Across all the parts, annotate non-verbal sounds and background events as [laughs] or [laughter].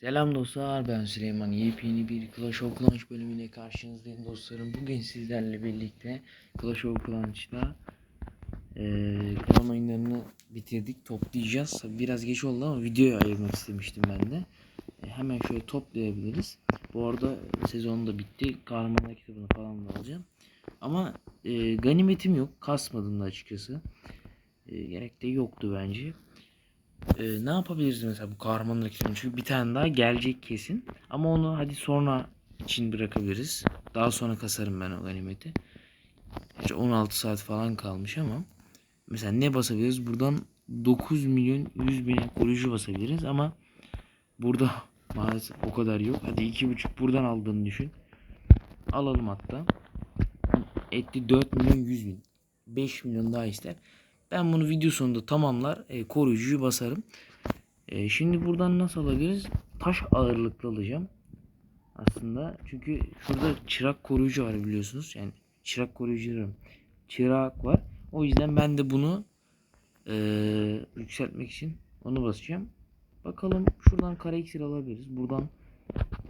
Selam dostlar ben Süleyman. Yepyeni bir Clash of Clans bölümüyle karşınızdayım dostlarım. Bugün sizlerle birlikte Clash of Clans'ta eee klan oyunlarını bitirdik toplayacağız. Biraz geç oldu ama videoya ayırmak istemiştim ben de. E, hemen şöyle toplayabiliriz. Bu arada sezon da bitti. Kahramanlar kitabını falan da alacağım. Ama e, ganimetim yok. Kasmadım da açıkçası. E, gerek de yoktu bence ee, ne yapabiliriz mesela bu kahramanlık için? Çünkü bir tane daha gelecek kesin. Ama onu hadi sonra için bırakabiliriz. Daha sonra kasarım ben o ganimeti. Gerçi 16 saat falan kalmış ama. Mesela ne basabiliriz? Buradan 9 milyon 100 bin koruyucu basabiliriz ama burada [laughs] maalesef o kadar yok. Hadi 2,5 buradan aldığını düşün. Alalım hatta. Etti 4 milyon 100 bin. 5 milyon daha ister. Ben bunu video sonunda tamamlar. E, koruyucuyu basarım. E, şimdi buradan nasıl alabiliriz? Taş ağırlıklı alacağım. Aslında çünkü şurada çırak koruyucu var biliyorsunuz. Yani çırak koruyucu. Çırak var. O yüzden ben de bunu e, yükseltmek için onu basacağım. Bakalım şuradan kara iksir alabiliriz. Buradan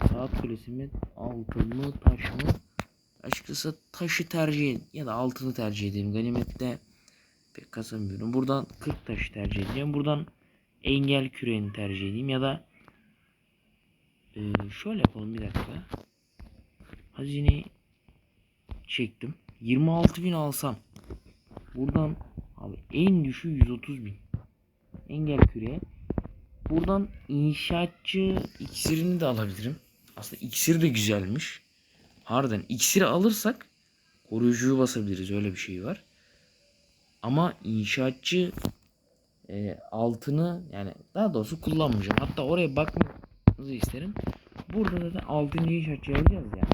saat kulesi mi? Altın mı? Taş mı? Açıkçası taşı tercih ed- ya da altını tercih ederim. Ganimette pek kazanmıyorum. Buradan 40 taşı tercih edeceğim. Buradan engel küreğini tercih edeyim ya da e, şöyle yapalım bir dakika. Hazineyi çektim. 26 bin alsam buradan abi en düşüğü 130 bin. Engel küreğe. Buradan inşaatçı iksirini de alabilirim. Aslında iksir de güzelmiş. Harbiden iksiri alırsak koruyucuyu basabiliriz. Öyle bir şey var. Ama inşaatçı e, altını yani daha doğrusu kullanmayacağım. Hatta oraya bakmanızı isterim. Burada zaten 6. inşaatçı alacağız ya.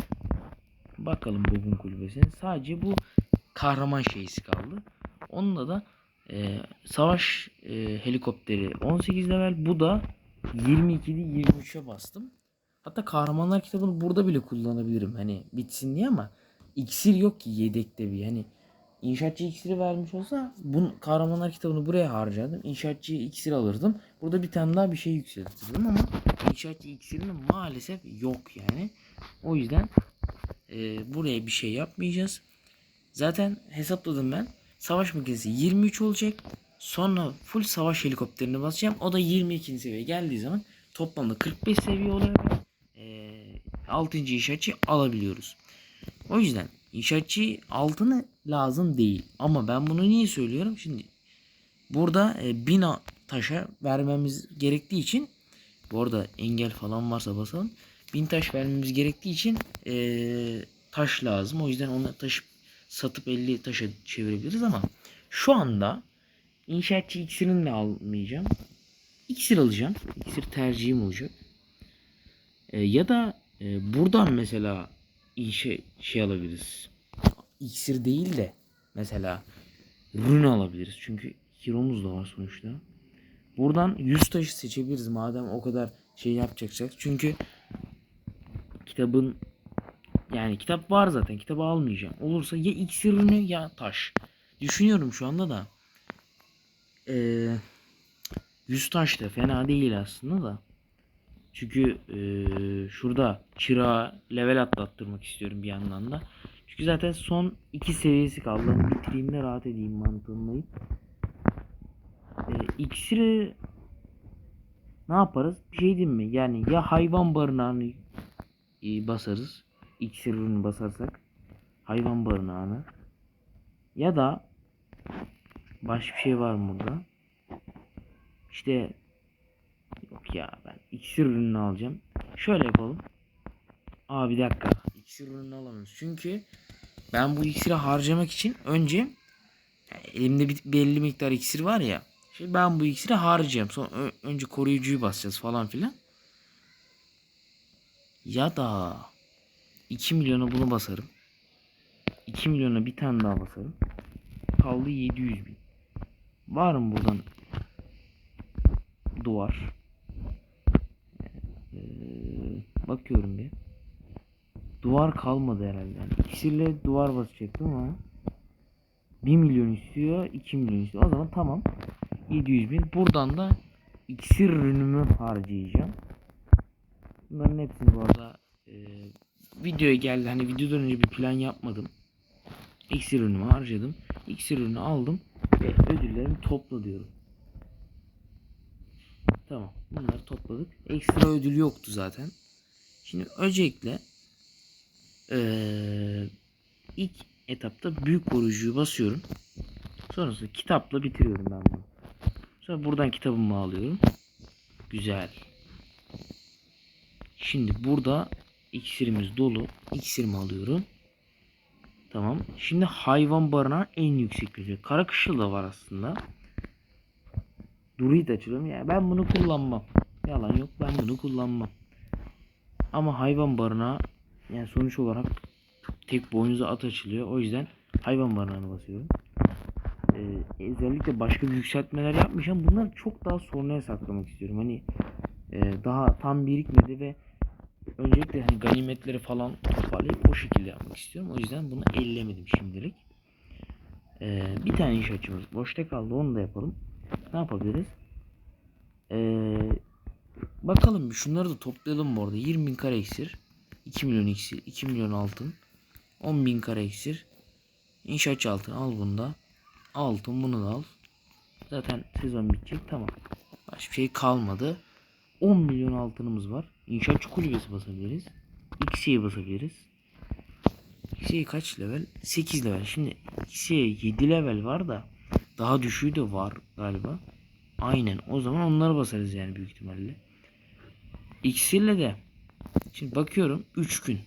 Bakalım Bob'un kulübesine. Sadece bu kahraman şeysi kaldı. Onunla da e, savaş e, helikopteri 18 level. Bu da 22'de 23'e bastım. Hatta kahramanlar kitabını burada bile kullanabilirim. Hani bitsin diye ama iksir yok ki yedekte bir. Hani İnşaatçı iksiri vermiş olsa bu kahramanlar kitabını buraya harcardım. İnşaatçı iksiri alırdım. Burada bir tane daha bir şey yükseltirdim ama inşaatçı iksirinin maalesef yok yani. O yüzden e, buraya bir şey yapmayacağız. Zaten hesapladım ben. Savaş makinesi 23 olacak. Sonra full savaş helikopterini basacağım. O da 22. seviye geldiği zaman toplamda 45 seviye oluyor ve e, 6. inşaatçı alabiliyoruz. O yüzden İnşaatçı altını lazım değil. Ama ben bunu niye söylüyorum? Şimdi burada e, bin a- taşa vermemiz gerektiği için bu arada engel falan varsa basalım. Bin taş vermemiz gerektiği için e, taş lazım. O yüzden onu taşı satıp 50 taşa çevirebiliriz ama şu anda inşaatçı iksirini de almayacağım. İksir alacağım. İksir tercihim olacak. E, ya da e, buradan mesela iyi şey, şey alabiliriz. İksir değil de mesela rune alabiliriz. Çünkü hero'muz da var sonuçta. Buradan 100 taşı seçebiliriz madem o kadar şey yapacaksak. Çünkü kitabın yani kitap var zaten. Kitabı almayacağım. Olursa ya iksir rune ya taş. Düşünüyorum şu anda da. Ee, 100 taş da fena değil aslında da. Çünkü eee, şurada çırağı level atlattırmak istiyorum bir yandan da. Çünkü zaten son iki seviyesi kaldı. Bitireyim de rahat edeyim mantığındayım. Eee iksiri ne yaparız? Bir şey diyeyim mi? Yani ya hayvan barınağını e, basarız. İksir basarsak. Hayvan barınağını. Ya da başka bir şey var mı burada? İşte Yok ya ben iksir ürününü alacağım. Şöyle yapalım. Aa bir dakika. İksir ürününü alamıyoruz. Çünkü ben bu iksiri harcamak için önce elimde bir belli miktar iksir var ya. Şimdi ben bu iksiri harcayacağım. Sonra önce koruyucuyu basacağız falan filan. Ya da 2 milyona bunu basarım. 2 milyona bir tane daha basarım. Kaldı 700 bin. Var mı buradan duvar? Ee, bakıyorum bir. Duvar kalmadı herhalde. Yani iksirle duvar basacaktım ama 1 milyon istiyor, 2 milyon istiyor. O zaman tamam. 700 bin. Buradan da iksir ürünümü harcayacağım. Bunların hepsini bu arada e, videoya geldi. Hani videodan önce bir plan yapmadım. İksir ürünümü harcadım. İksir ürünü aldım ve ödüllerimi topla diyorum. Tamam. Bunları topladık. Ekstra ödül yoktu zaten. Şimdi öncelikle eee ilk etapta büyük koruyucuyu basıyorum. Sonrasında kitapla bitiriyorum ben bunu. Sonra buradan kitabımı alıyorum. Güzel. Şimdi burada iksirimiz dolu. İksirimi alıyorum. Tamam. Şimdi hayvan barınağı en yüksek gücü. Kara kışıl da var aslında. Druid açıyorum. Yani ben bunu kullanmam. Yalan yok. Ben bunu kullanmam. Ama hayvan barınağı yani sonuç olarak tek boynuza at açılıyor. O yüzden hayvan barınağına basıyorum. Ee, özellikle başka bir yükseltmeler yapmayacağım. Bunları çok daha sonraya saklamak istiyorum. Hani e, daha tam birikmedi ve öncelikle hani ganimetleri falan toparlayıp o şekilde yapmak istiyorum. O yüzden bunu ellemedim şimdilik. Ee, bir tane iş açımız boşta kaldı. Onu da yapalım. Ne yapabiliriz? Ee, bakalım şunları da toplayalım bu arada. 20 bin kare iksir. 2 milyon iksir. 2 milyon altın. 10 bin kare iksir. İnşaatçı altın al bunu da. Altın bunu da al. Zaten sezon bitecek tamam. Başka şey kalmadı. 10 milyon altınımız var. İnşaatçı kulübesi basabiliriz. X'ye basabiliriz. X'ye kaç level? 8 level. Şimdi X'ye 7 level var da daha düşüğü de var galiba. Aynen. O zaman onları basarız yani büyük ihtimalle. İksirle de şimdi bakıyorum 3 gün.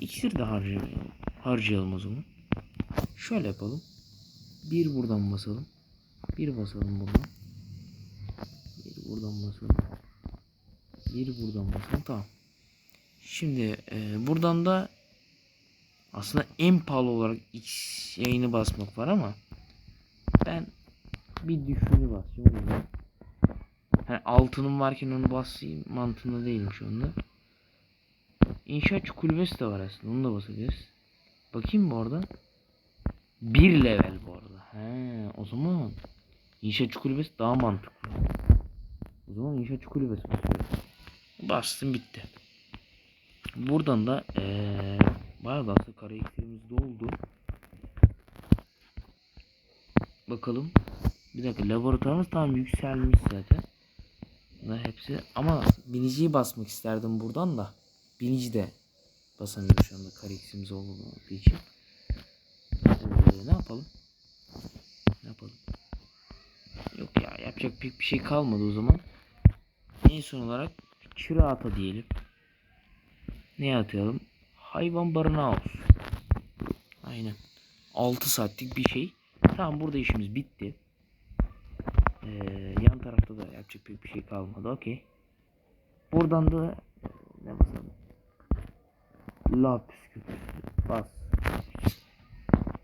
İksir de harcayalım. Harcayalım o zaman. Şöyle yapalım. Bir buradan basalım. Bir basalım buradan. Bir buradan basalım. Bir buradan basalım. Tamam. Şimdi e, buradan da aslında en pahalı olarak X yayını basmak var ama ben bir o yüzden. Hani altınım varken onu basayım mantığında değilim şu anda. İnşaatçı kulübesi de var aslında. Onu da basabiliriz. Bakayım bu arada. Bir level bu arada. He, o zaman inşaatçı kulübesi daha mantıklı. O zaman inşaatçı kulübesi basıyorum. Bastım bitti. Buradan da ee, bayağı da aslında kara iksirimiz doldu. Bakalım. Bir dakika laboratuvarımız tam yükselmiş zaten. Bunlar hepsi ama biniciyi basmak isterdim buradan da. Binici de basamıyoruz şu anda kara iksirimiz olmadığı için. Ee, ne yapalım? Ne yapalım? Yok ya yapacak pek bir şey kalmadı o zaman. En son olarak çıra ata diyelim. Ne atayalım? Hayvan barınağı olsun. Aynen. 6 saatlik bir şey. Tamam burada işimiz bitti. Ee, yan tarafta da yapacak pek bir şey kalmadı. Okey. Buradan da e, ne basalım? Lapis köpüğü. Bas.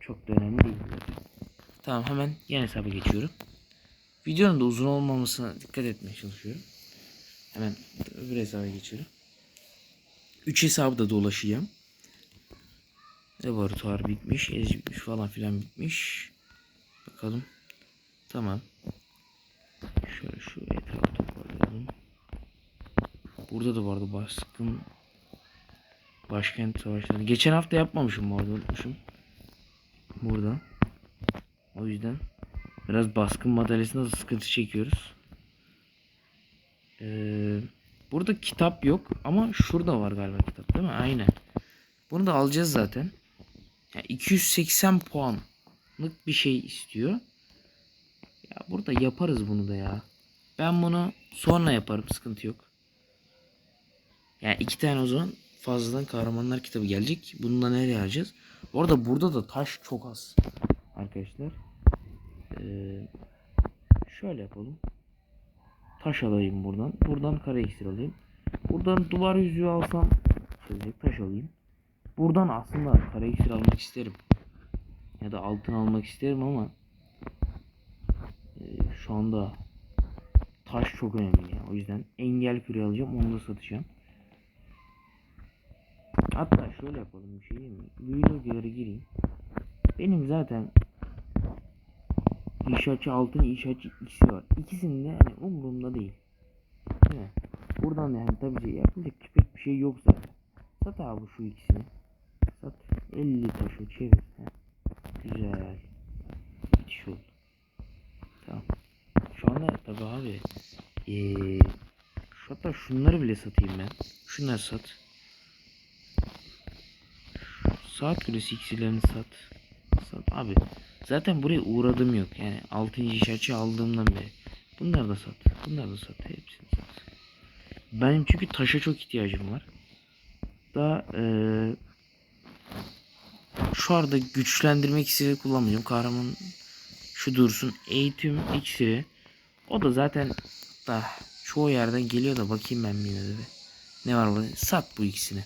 Çok da önemli değil. Tamam hemen yan hesaba geçiyorum. Videonun da uzun olmamasına dikkat etmeye çalışıyorum. Hemen öbür hesaba geçiyorum. 3 hesabı da dolaşacağım. Laboratuvar bitmiş, ezici bitmiş falan filan bitmiş. Bakalım. Tamam. Şöyle şu etrafı toparlayalım. Burada da vardı baskın başkent savaşları. Geçen hafta yapmamışım bu arada unutmuşum. Burada. O yüzden biraz baskın madalyasında da sıkıntı çekiyoruz. Ee, burada kitap yok ama şurada var galiba kitap değil mi? Aynen. Bunu da alacağız zaten. Yani 280 puanlık bir şey istiyor. Ya burada yaparız bunu da ya. Ben bunu sonra yaparım sıkıntı yok. Yani iki tane o zaman fazladan kahramanlar kitabı gelecek. Bunu da nereye harcayacağız? Orada burada da taş çok az. Arkadaşlar. Ee, şöyle yapalım. Taş alayım buradan. Buradan kare iksir alayım. Buradan duvar yüzüğü alsam çizecek taş alayım. Buradan aslında kare iksir almak isterim. Ya da altın almak isterim ama e, şu anda taş çok önemli ya. O yüzden engel küre alacağım. Onu da satacağım. Hatta şöyle yapalım bir şey değil mi? Vlogger'a gireyim. Benim zaten inşaatçı altın inşaatçı ikisi var. İkisinin de hani umurumda değil. Değil mi? Buradan yani tabii ki yapılacak pek bir şey yok zaten. Sat abi şu ikisini. Sat 50 taşı çevir. Heh. Güzel. Müthiş oldu. Tamam. Şu anda tabii abi ee, şu hatta şunları bile satayım ben. Şunları sat. Saat kulesi iksirlerini sat. Sat abi. Zaten buraya uğradım yok. Yani 6. işaretçi aldığımdan beri. Bunları da sat. Bunları da sat. Hepsini sat. Benim çünkü taşa çok ihtiyacım var. Daha eee şu arada güçlendirme iksiri kullanmayacağım. Kahraman şu dursun. Eğitim iksiri. O da zaten da çoğu yerden geliyor da bakayım ben bir. Ne var burada? Sat bu ikisini.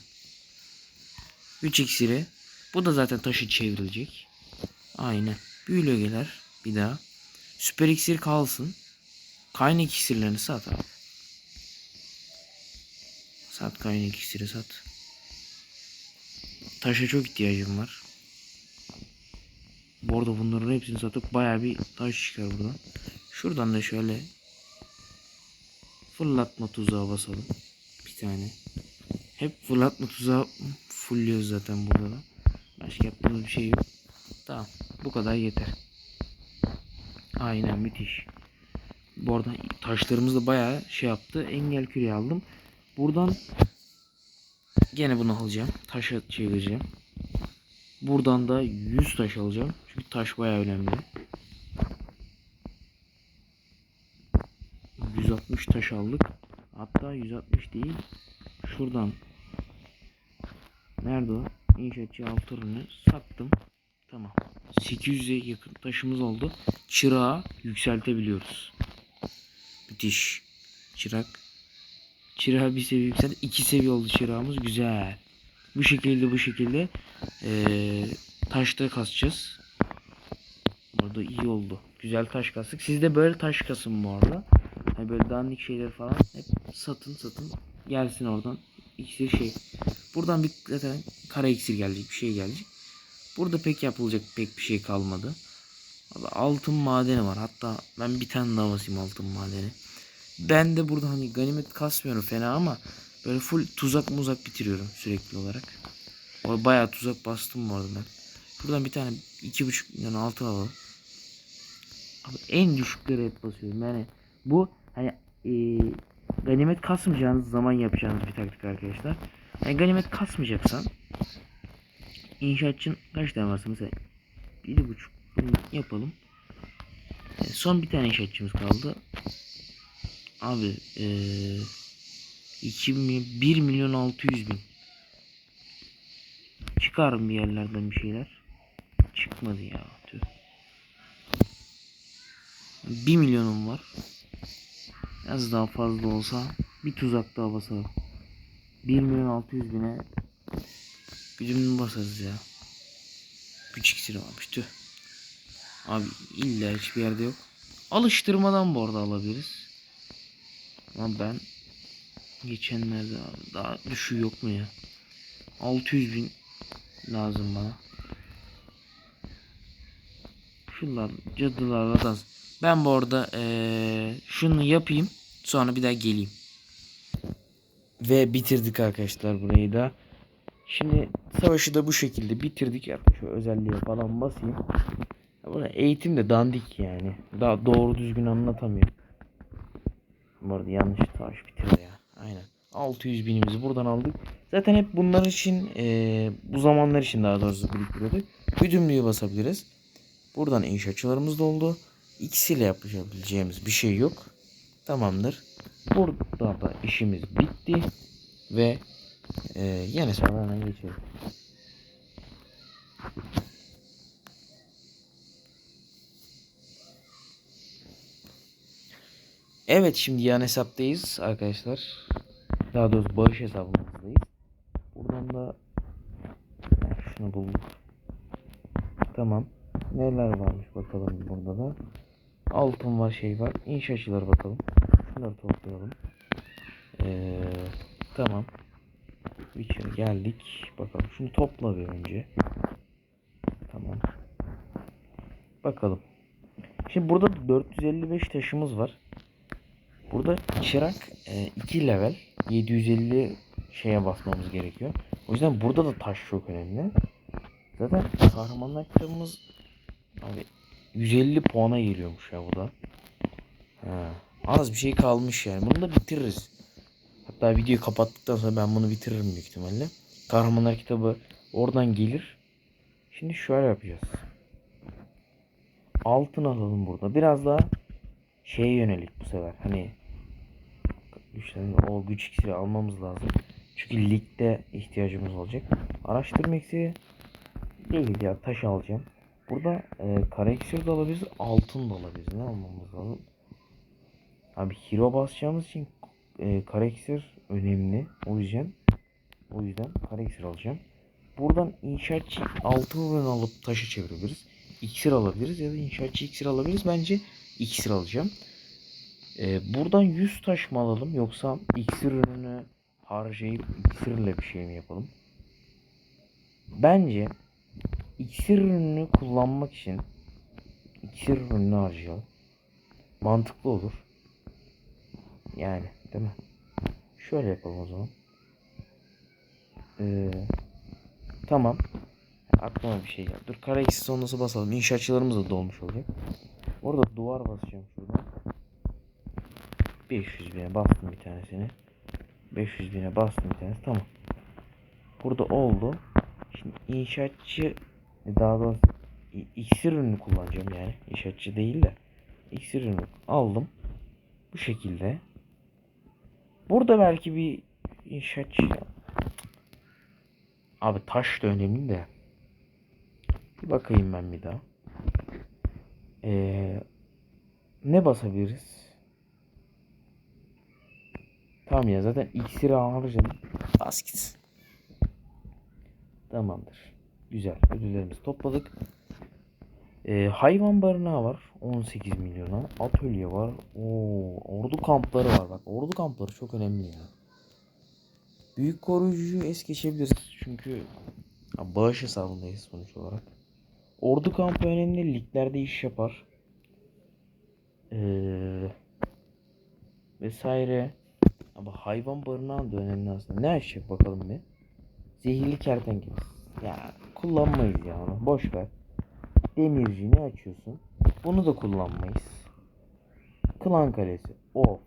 3 iksiri. Bu da zaten taşı çevrilecek. Aynen. Büyülü ögeler. Bir daha. Süper iksir kalsın. Kaynak iksirlerini sat abi. Sat kaynak iksiri sat. Taşa çok ihtiyacım var. Bu arada bunların hepsini satıp baya bir taş çıkar buradan. Şuradan da şöyle fırlatma tuzağı basalım. Bir tane. Hep fırlatma tuzağı fullüyoruz zaten burada da. Başka yaptığımız bir şey yok. Tamam. Bu kadar yeter. Aynen müthiş. Bu arada taşlarımız da bayağı şey yaptı. Engel küreği aldım. Buradan gene bunu alacağım. Taşa çevireceğim. Buradan da 100 taş alacağım. Çünkü taş bayağı önemli. 160 taş aldık. Hatta 160 değil. Şuradan Nerede o? İnşaatçı ürünü sattım. Tamam. 800'e yakın taşımız oldu. Çırağı yükseltebiliyoruz. Müthiş. Çırak. Çırağı bir seviye yükseldi. iki seviye oldu çırağımız. Güzel. Bu şekilde bu şekilde eee taşta kasacağız. Burada iyi oldu. Güzel taş kastık. Siz de böyle taş kasın bu arada. Hani böyle dandik şeyler falan hep satın satın. Gelsin oradan. İkisi şey. Buradan bir zaten kara iksir gelecek bir şey gelecek. Burada pek yapılacak pek bir şey kalmadı. Abi altın madeni var. Hatta ben bir tane daha basayım altın madeni. Ben de burada hani ganimet kasmıyorum fena ama böyle full tuzak muzak bitiriyorum sürekli olarak. O bayağı tuzak bastım arada ben. Buradan bir tane iki buçuk milyon altın alalım. Abi en düşükleri hep basıyorum. Yani bu hani eee ganimet kasmayacağınız zaman yapacağınız bir taktik arkadaşlar. Yani ganimet kasmayacaksan inşaatçın kaç tane varsa mesela bir buçuk bunu yapalım. E, son bir tane inşaatçımız kaldı. Abi eee 2 milyon, 1 milyon 600 bin. Çıkarım bir yerlerden bir şeyler. Çıkmadı ya. Tüh. 1 milyonum var. Az daha fazla olsa bir tuzak daha basalım. 1 milyon 600 bine güdümünü basarız ya. Güç iksiri varmış tüh. Abi illa hiçbir yerde yok. Alıştırmadan bu arada alabiliriz. Ama ben geçenlerde daha düşüğü yok mu ya? 600 bin lazım bana. Şunlar cadılarla dans. Ben bu arada eee, şunu yapayım. Sonra bir daha geleyim. Ve bitirdik arkadaşlar burayı da. Şimdi savaşı da bu şekilde bitirdik. Artık şu özelliğe falan basayım. Buna eğitim de dandik yani. Daha doğru düzgün anlatamıyorum. Bu arada yanlış taş bitirdi ya. Aynen. 600 binimizi buradan aldık. Zaten hep bunlar için eee, bu zamanlar için daha doğrusu biriktiriyorduk. Güdümlüğü basabiliriz. Buradan inşaatçılarımız doldu. İkisiyle yapabileceğimiz bir şey yok. Tamamdır. Burada da işimiz bitti. Ve e, yeni sıralana geçelim. Evet şimdi yan hesaptayız arkadaşlar. Daha doğrusu bağış hesabımızdayız. Buradan da şunu bulduk. Tamam. Neler varmış bakalım burada da. Altın var şey var. İnşaatçılar bakalım. Şunları toplayalım. Ee, tamam. İçeri geldik. Bakalım. Şunu topla bir önce. Tamam. Bakalım. Şimdi burada 455 taşımız var. Burada çırak 2 level. 750 şeye basmamız gerekiyor. O yüzden burada da taş çok önemli. Zaten kahramanlar kitabımız abi 150 puana geliyormuş ya bu da. Ha, az bir şey kalmış yani. Bunu da bitiririz. Hatta videoyu kapattıktan sonra ben bunu bitiririm büyük ihtimalle. Kahramanlar kitabı oradan gelir. Şimdi şöyle yapacağız. Altın alalım burada. Biraz daha şeye yönelik bu sefer. Hani güçlerin o güç iksiri almamız lazım. Çünkü ligde ihtiyacımız olacak. Araştırma iksiri değil ya taş alacağım. Burada e, kara iksir de alabiliriz, altın da alabiliriz. Ne almamız lazım? Abi hero basacağımız için e, kara iksir önemli. O yüzden o yüzden kara iksir alacağım. Buradan inşaatçı altın ürün alıp taşı çevirebiliriz. İksir alabiliriz ya da inşaatçı iksir alabiliriz. Bence iksir alacağım. Ee, buradan 100 taş mı alalım yoksa iksir ürünü harcayıp iksirle bir şey mi yapalım? Bence iksir ürününü kullanmak için iksir ürününü harcayalım. Mantıklı olur. Yani değil mi? Şöyle yapalım o zaman. Ee, tamam. Aklıma bir şey geldi. Dur kara eksi sonrası basalım. İnşaatçılarımız da dolmuş olacak. Orada duvar basacağım şuradan. 500 bine bastım bir tanesini. 500 bine bastım bir tanesi. Tamam. Burada oldu. Şimdi inşaatçı daha doğrusu iksir ürünü kullanacağım yani. İnşaatçı değil de. İksir ürünü aldım. Bu şekilde. Burada belki bir inşaatçı Abi taş da önemli de. Bir bakayım ben bir daha. Ee, ne basabiliriz? Tamam ya zaten iksiri harcadım. Bas gitsin. Tamamdır. Güzel. Ödüllerimizi topladık. Ee, hayvan barınağı var. 18 milyona. Atölye var. Oo, ordu kampları var. Bak ordu kampları çok önemli ya. Büyük koruyucuyu es geçebiliriz. Çünkü ya, bağış hesabındayız sonuç olarak. Ordu kampı önemli. Liglerde iş yapar. Ee, vesaire. Ama hayvan barınağı da önemli aslında. Ne açacak bakalım bir. Zehirli kertenkele. Ya kullanmayız ya onu. Boş ver. Demirci ne açıyorsun? Bunu da kullanmayız. Klan kalesi. O.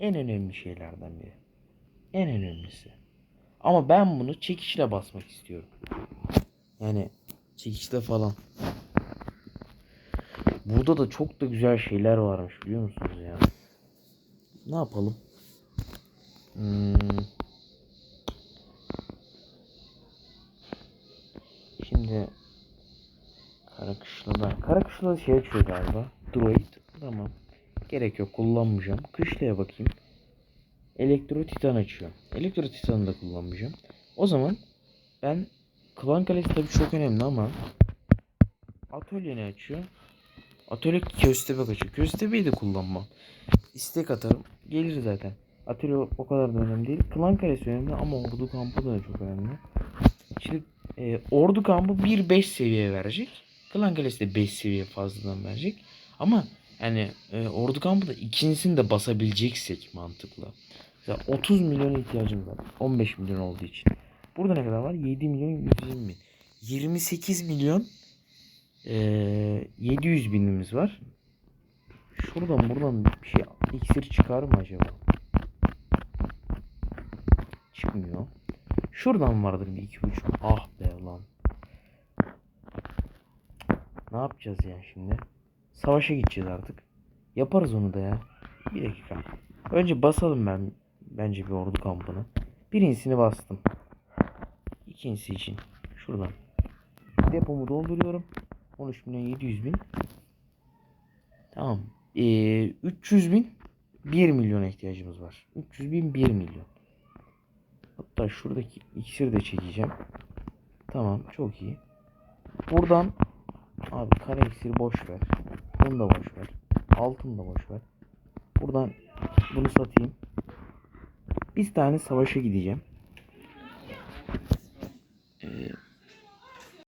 En önemli şeylerden biri. En önemlisi. Ama ben bunu çekiçle basmak istiyorum. Yani çekiçle falan. Burada da çok da güzel şeyler varmış biliyor musunuz ya? Ne yapalım? Hmm. Şimdi Karakışla'da. Karakışla'da şey açıyor galiba. Droid. Tamam. Gerek yok kullanmayacağım. Kışla'ya bakayım. Elektro Titan açıyor. Elektro Titan'ı da kullanmayacağım. O zaman ben Klan Kalesi tabii çok önemli ama Atölye ne açıyor? Atölye köstebek açıyor. Köstebeği de kullanmam. İstek atarım. Gelir zaten. Atölye o kadar da önemli değil. Klan Kalesi önemli ama Ordu Kampı da çok önemli. Şimdi e, Ordu Kampı 1-5 seviye verecek. Klan Kalesi de 5 seviye fazladan verecek. Ama yani e, Ordu Kampı da ikincisini de basabileceksek mantıklı. Mesela 30 milyon ihtiyacımız var. 15 milyon olduğu için. Burada ne kadar var? 7 milyon 120 bin. 28 milyon e, 700 binimiz var. Şuradan buradan bir şey iksir çıkar mı acaba? Çıkmıyor. Şuradan vardır bir iki buçuk. Ah be lan. Ne yapacağız ya şimdi? Savaşa gideceğiz artık. Yaparız onu da ya. Bir dakika. Önce basalım ben bence bir ordu kampını. Birincisini bastım. İkincisi için. Şuradan. Depomu dolduruyorum. 13 milyon 700 bin. Tamam. Ee, 300 bin 1 milyona ihtiyacımız var. 300 bin 1 milyon. Hatta şuradaki iksiri de çekeceğim. Tamam çok iyi. Buradan Abi kara iksiri boş ver. Bunu da boş ver. Altın da boş ver. Buradan bunu satayım. Bir tane savaşa gideceğim. Ee,